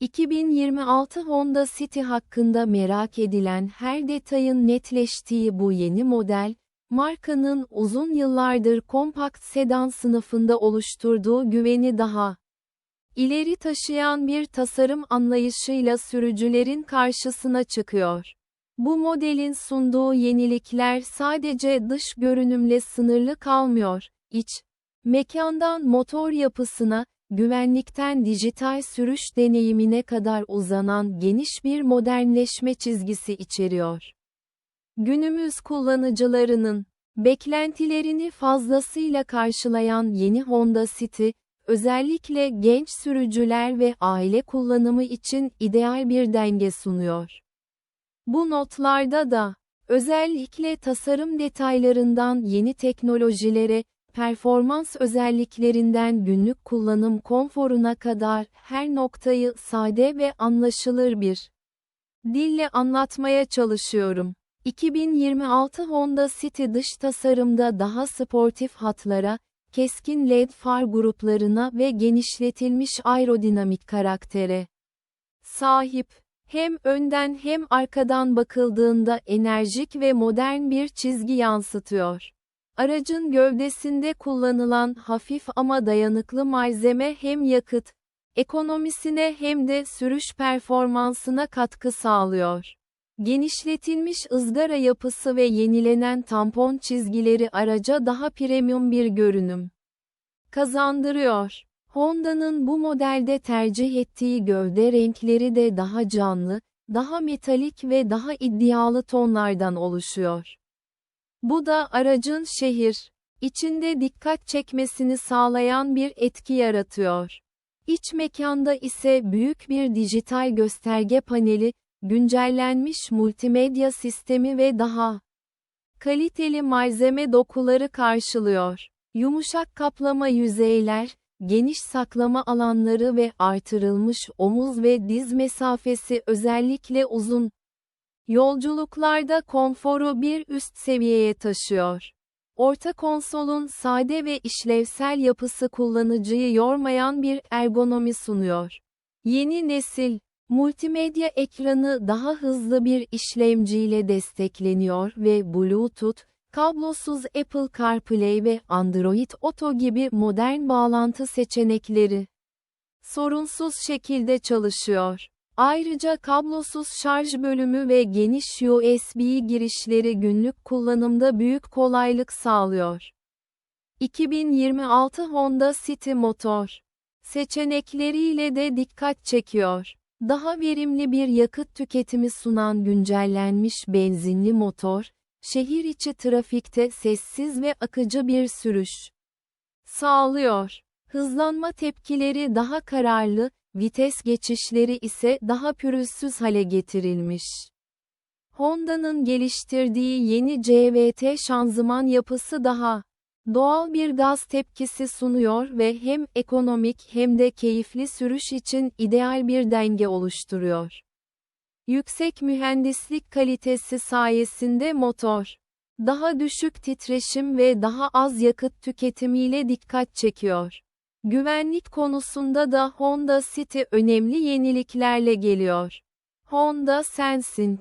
2026 Honda City hakkında merak edilen her detayın netleştiği bu yeni model, markanın uzun yıllardır kompakt sedan sınıfında oluşturduğu güveni daha ileri taşıyan bir tasarım anlayışıyla sürücülerin karşısına çıkıyor. Bu modelin sunduğu yenilikler sadece dış görünümle sınırlı kalmıyor, iç mekandan motor yapısına, güvenlikten dijital sürüş deneyimine kadar uzanan geniş bir modernleşme çizgisi içeriyor. Günümüz kullanıcılarının beklentilerini fazlasıyla karşılayan yeni Honda City, özellikle genç sürücüler ve aile kullanımı için ideal bir denge sunuyor. Bu notlarda da özellikle tasarım detaylarından yeni teknolojilere, performans özelliklerinden günlük kullanım konforuna kadar her noktayı sade ve anlaşılır bir dille anlatmaya çalışıyorum. 2026 Honda City dış tasarımda daha sportif hatlara, keskin led far gruplarına ve genişletilmiş aerodinamik karaktere sahip. Hem önden hem arkadan bakıldığında enerjik ve modern bir çizgi yansıtıyor. Aracın gövdesinde kullanılan hafif ama dayanıklı malzeme hem yakıt ekonomisine hem de sürüş performansına katkı sağlıyor. Genişletilmiş ızgara yapısı ve yenilenen tampon çizgileri araca daha premium bir görünüm kazandırıyor. Honda'nın bu modelde tercih ettiği gövde renkleri de daha canlı, daha metalik ve daha iddialı tonlardan oluşuyor. Bu da aracın şehir içinde dikkat çekmesini sağlayan bir etki yaratıyor. İç mekanda ise büyük bir dijital gösterge paneli, güncellenmiş multimedya sistemi ve daha kaliteli malzeme dokuları karşılıyor. Yumuşak kaplama yüzeyler, geniş saklama alanları ve artırılmış omuz ve diz mesafesi özellikle uzun yolculuklarda konforu bir üst seviyeye taşıyor. Orta konsolun sade ve işlevsel yapısı kullanıcıyı yormayan bir ergonomi sunuyor. Yeni nesil multimedya ekranı daha hızlı bir işlemciyle destekleniyor ve Bluetooth, kablosuz Apple CarPlay ve Android Auto gibi modern bağlantı seçenekleri sorunsuz şekilde çalışıyor. Ayrıca kablosuz şarj bölümü ve geniş USB girişleri günlük kullanımda büyük kolaylık sağlıyor. 2026 Honda City Motor seçenekleriyle de dikkat çekiyor. Daha verimli bir yakıt tüketimi sunan güncellenmiş benzinli motor, şehir içi trafikte sessiz ve akıcı bir sürüş sağlıyor. Hızlanma tepkileri daha kararlı, vites geçişleri ise daha pürüzsüz hale getirilmiş. Honda'nın geliştirdiği yeni CVT şanzıman yapısı daha doğal bir gaz tepkisi sunuyor ve hem ekonomik hem de keyifli sürüş için ideal bir denge oluşturuyor. Yüksek mühendislik kalitesi sayesinde motor daha düşük titreşim ve daha az yakıt tüketimiyle dikkat çekiyor. Güvenlik konusunda da Honda City önemli yeniliklerle geliyor. Honda Sensing